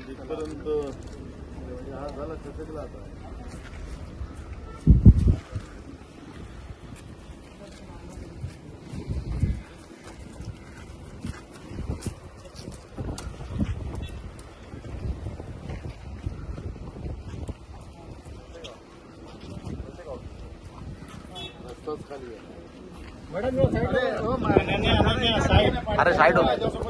जिथपर्यंत हा झाला खचकला आता. रस्ताच खाली आहे. अरे साईड. हो.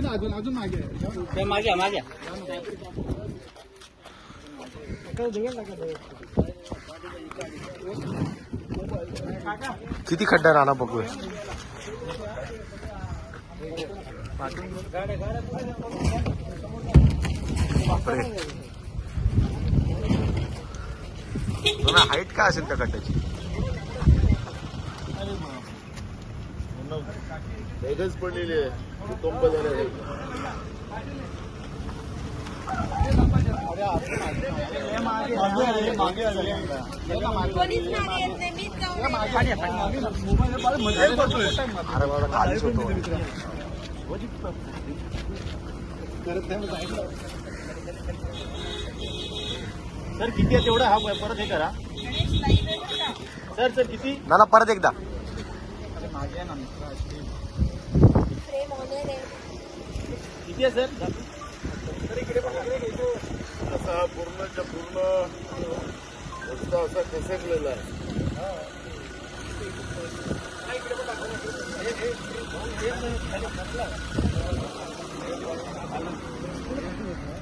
अजून अजून मागे मागे मागे किती खड्डा राहणार बघूया. बापरे. हाईट काय असेल त्या खड्ड्याची? भेगच पडलेली आहे. होतो. सर किती आहे तेवढं? हा परत हे करा. सर सर किती? ना परत एकदा. फ्रेम ऑनर आहे किती आहे सर। असा हा। पूर्णच्या पूर्ण रस्ता असा खसकलेला आहे.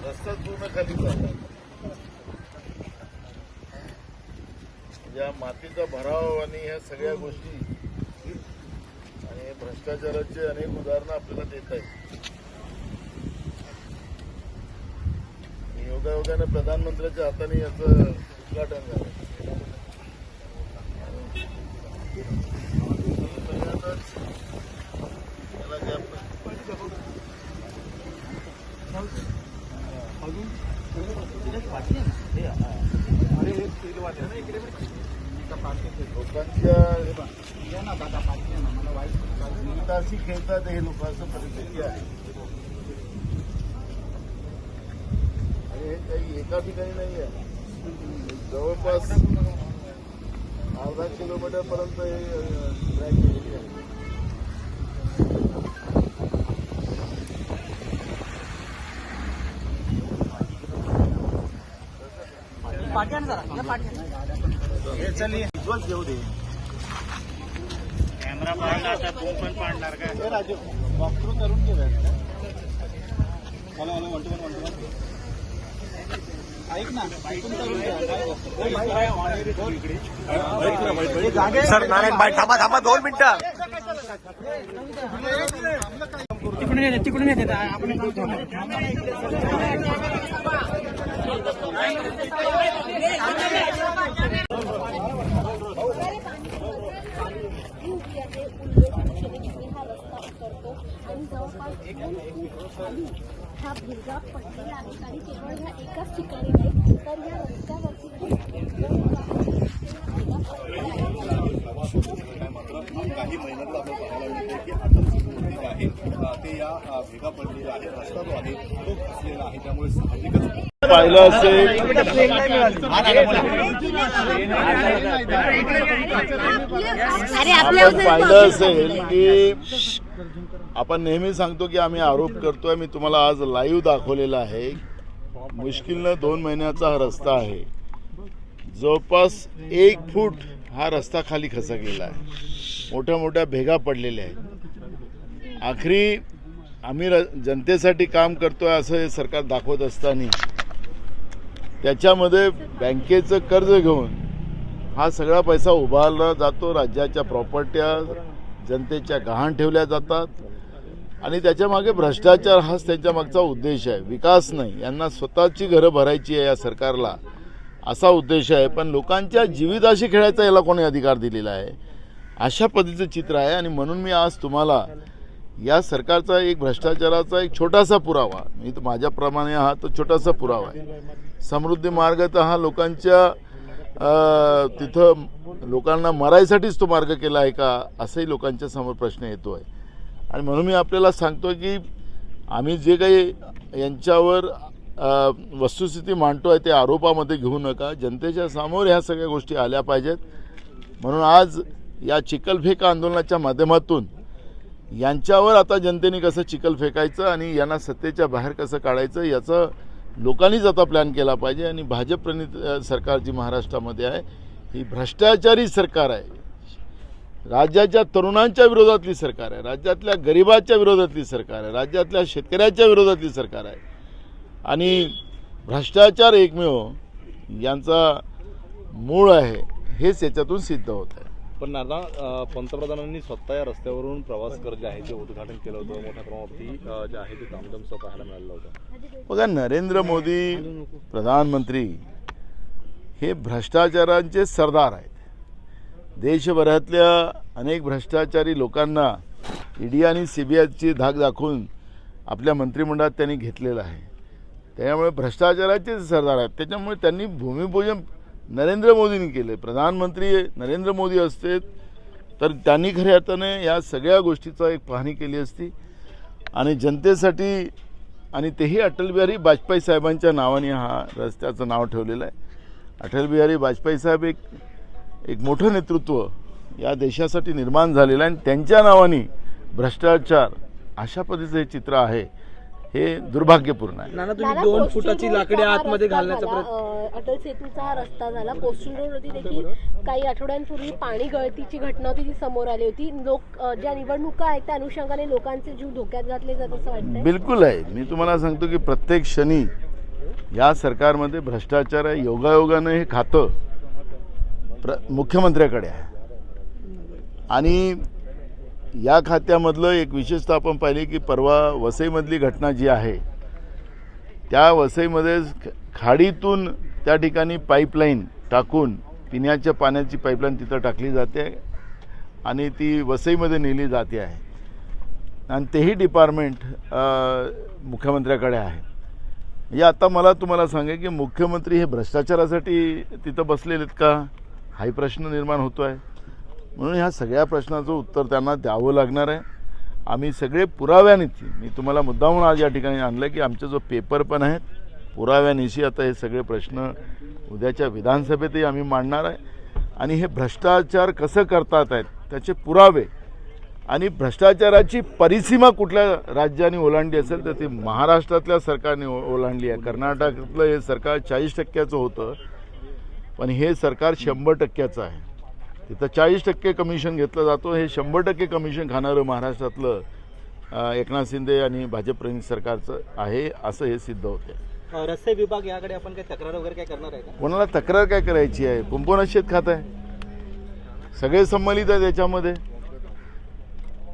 रस्ता पूर्ण खाली चालला या मातीचा भराव आणि ह्या सगळ्या गोष्टी भ्रष्टाचाराचे अनेक उदाहरणं आपल्याला देत आहेत. योगायोगानं प्रधानमंत्र्यांच्या हाताने याचं उद्घाटन झालं. लोकांच्या हिताशी खेळतात हे लोक असं परिस्थिती आहे हे। काही एका ठिकाणी नाही आहे जवळपास अर्धा किलोमीटर पर्यंत हे। ट्रॅक गेलेली आहे कॅमेरा पाडणार आता फोन पण पाडणार का? हे राजू वॉकथ्रू करून गेलं hello hello one two one one two one ऐक ना इथून करून घ्या. काय होतं? सर नारायण बाई थांबा थांबा दोन मिनिटं तिकडून येते तिकडून येते आपण युपीआचे उल्लेख जिथे हा रस्ता उतरतो आणि जवळपास दोन फूट खाली हा भिरगा पडलेला आहे आणि केवळ ह्या एकाच ठिकाणी नाही तर या रस्त्यावरती काही महिन्यात आपण पाहायला मिळते की आता सुरू होते आहे अ, ते या अ, भेगा पडलेला आहे रस्ता जो आहे तो फसलेला आहे त्यामुळे साहजिकच पाहिलं असेल. पाहिलं असेल की आपण नेहमी सांगतो की आम्ही आरोप करतोय मी तुम्हाला आज लाईव्ह दाखवलेला आहे. मुश्किलनं दोन महिन्याचा हा रस्ता आहे. जवळपास एक फूट हा रस्ता खाली खसकलेला आहे. मोठ्या मोठ्या भेगा पडलेल्या आहेत. आखरी आम्ही र जनतेसाठी काम करतोय असं हे सरकार दाखवत असताना त्याच्यामध्ये बँकेचं कर्ज घेऊन हा सगळा पैसा उभारला जातो. राज्याच्या प्रॉपर्ट्या जनतेच्या गहाण ठेवल्या जातात. आणि त्याच्यामागे भ्रष्टाचार हाच त्यांच्या मागचा उद्देश आहे. विकास नाही. यांना स्वतःची घरं भरायची आहे या सरकारला. असा उद्देश आहे. पण लोकांच्या जीविताशी खेळायचा याला कोणी अधिकार दिलेला आहे? अशा पद्धतीचं चित्र आहे आणि म्हणून मी आज तुम्हाला या सरकारचा एक भ्रष्टाचाराचा एक छोटासा पुरावा मी तर माझ्याप्रमाणे हा तो छोटासा पुरावा आहे. समृद्धी मार्ग तर हा लोकांच्या तिथं लोकांना मरायसाठीच तो मार्ग केला आहे का? असंही लोकांच्या समोर प्रश्न येतो आहे आणि म्हणून मी आपल्याला सांगतो की आम्ही जे काही यांच्यावर वस्तुस्थिती मांडतो आहे ते आरोपामध्ये घेऊ नका. जनतेच्या समोर ह्या सगळ्या गोष्टी आल्या पाहिजेत. म्हणून आज या चिखलफेक आंदोलनाच्या माध्यमातून यांच्यावर आता जनतेने कसं चिकल फेकायचं आणि यांना सत्तेच्या बाहेर कसं काढायचं याचं लोकांनीच आता प्लॅन केला पाहिजे. आणि भाजप प्रणित सरकार जी महाराष्ट्रामध्ये आहे ही भ्रष्टाचारी सरकार आहे. राज्याच्या तरुणांच्या विरोधातली सरकार आहे. राज्यातल्या गरिबाच्या विरोधातली सरकार आहे. राज्यातल्या शेतकऱ्याच्या विरोधातली सरकार आहे. आणि भ्रष्टाचार एकमेव यांचा मूळ आहे हेच याच्यातून सिद्ध होत आहे. पण अ, पंतप्रधानांनी स्वतः या रस्त्यावरून प्रवास कर जे आहे ते उद्घाटन केलं होतं. मोठ्या प्रमाणावरती जे आहे ते दामदमचं पाहायला मिळालं होतं. बघा नरेंद्र मोदी प्रधानमंत्री हे भ्रष्टाचारांचे सरदार आहेत. देशभरातल्या अनेक भ्रष्टाचारी लोकांना ईडी आणि सी बी आयची धाक दाखवून आपल्या मंत्रिमंडळात त्यांनी घेतलेलं आहे. त्यामुळे भ्रष्टाचाराचे सरदार आहेत त्याच्यामुळे त्यांनी भूमिपूजन नरेंद्र मोदींनी केले प्रधानमंत्री नरेंद्र मोदी असते तर त्यांनी खऱ्या अर्थाने या सगळ्या गोष्टीचा एक पाहणी केली असती. आणि जनतेसाठी आणि तेही अटल बिहारी वाजपेयी साहेबांच्या नावाने हा रस्त्याचं नाव ठेवलेलं आहे. अटल बिहारी वाजपेयी साहेब एक एक मोठं नेतृत्व या देशासाठी निर्माण झालेलं आहे आणि त्यांच्या नावाने भ्रष्टाचार अशा पद्धतीचं हे चित्र आहे हे दुर्भाग्यपूर्ण आहे. नाना तुम्ही दोन फुटाची लाकडी आतमध्ये घालण्याचा प्रयत्न अटल सेतूचा हा रस्ता झाला. पोस्टल रोडवरती देखील काही आठवड्यांपूर्वी पाणी गळतीची घटना होती ती समोर आली होती. लोक अ, ज्या निवडणुका आहेत त्या अनुषंगाने लोकांचे जीव धोक्यात घातले जात असं वाटतंय. बिलकुल आहे. मी तुम्हाला सांगतो की प्रत्येक क्षणी या सरकारमध्ये भ्रष्टाचार आहे योगायोगानं हे खातं. प्र मुख्यमंत्र्याकडे आहे. आणि या खात्यामधलं एक विशेषतः आपण पाहिले की परवा वसईमधली घटना जी आहे त्या वसईमध्ये ख- खाडीतून त्या ठिकाणी पाईपलाईन टाकून पिण्याच्या पाण्याची पाईपलाईन तिथं टाकली जाते आणि ती वसईमध्ये नेली जाते आहे. आणि तेही डिपार्टमेंट मुख्यमंत्र्याकडे आहे. म्हणजे आता मला तुम्हाला सांगा की मुख्यमंत्री हे भ्रष्टाचारासाठी तिथं बसलेले आहेत का? हाही प्रश्न निर्माण होतो आहे म्हणून ह्या सगळ्या प्रश्नाचं उत्तर त्यांना द्यावं लागणार आहे. आम्ही सगळे पुराव्यानिशी मी तुम्हाला मुद्दामून आज या ठिकाणी आणलं की आमचे जो पेपर पण आहेत पुराव्यानिशी आता हे सगळे प्रश्न उद्याच्या विधानसभेतही आम्ही मांडणार आहे. आणि हे भ्रष्टाचार कसं करतात आहेत त्याचे पुरावे आणि भ्रष्टाचाराची परिसीमा कुठल्या राज्याने ओलांडली असेल तर ती महाराष्ट्रातल्या सरकारने ओलांडली आहे. कर्नाटकातलं हे सरकार चाळीस टक्क्याचं होतं. पण हे सरकार शंभर टक्क्याचं आहे. तिथं चाळीस टक्के कमिशन घेतलं जातो. हे शंभर टक्के कमिशन खाणारं महाराष्ट्रातलं एकनाथ शिंदे आणि भाजप प्रणित सरकारचं आहे असं हे सिद्ध होते रस्ते विभाग याकडे आपण काय तक्रार वगैरे काय करणार आहे कोणाला तक्रार काय करायची आहे? कुंभकोणात शेत खात आहे? सगळे संमलित आहे त्याच्यामध्ये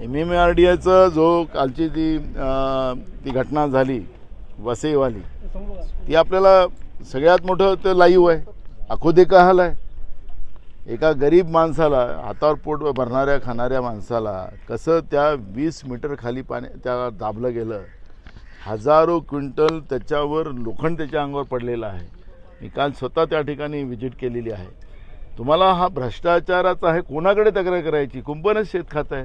एम एम आर डी आयचं जो कालची ती ती घटना झाली वसईवाली ती आपल्याला सगळ्यात मोठं ते लाईव्ह आहे. अखोदे का हाल आहे? एका गरीब माणसाला हातावर पोट भरणाऱ्या खाणाऱ्या माणसाला कसं त्या वीस मीटर खाली पाणी त्याला दाबलं गेलं? हजारो क्विंटल त्याच्यावर लोखंड त्याच्या अंगावर पडलेलं आहे. मी काल स्वतः त्या ठिकाणी व्हिजिट केलेली आहे. तुम्हाला हा भ्रष्टाचाराचा आहे कोणाकडे तक्रार करायची? कुंपणच शेत खात आहे.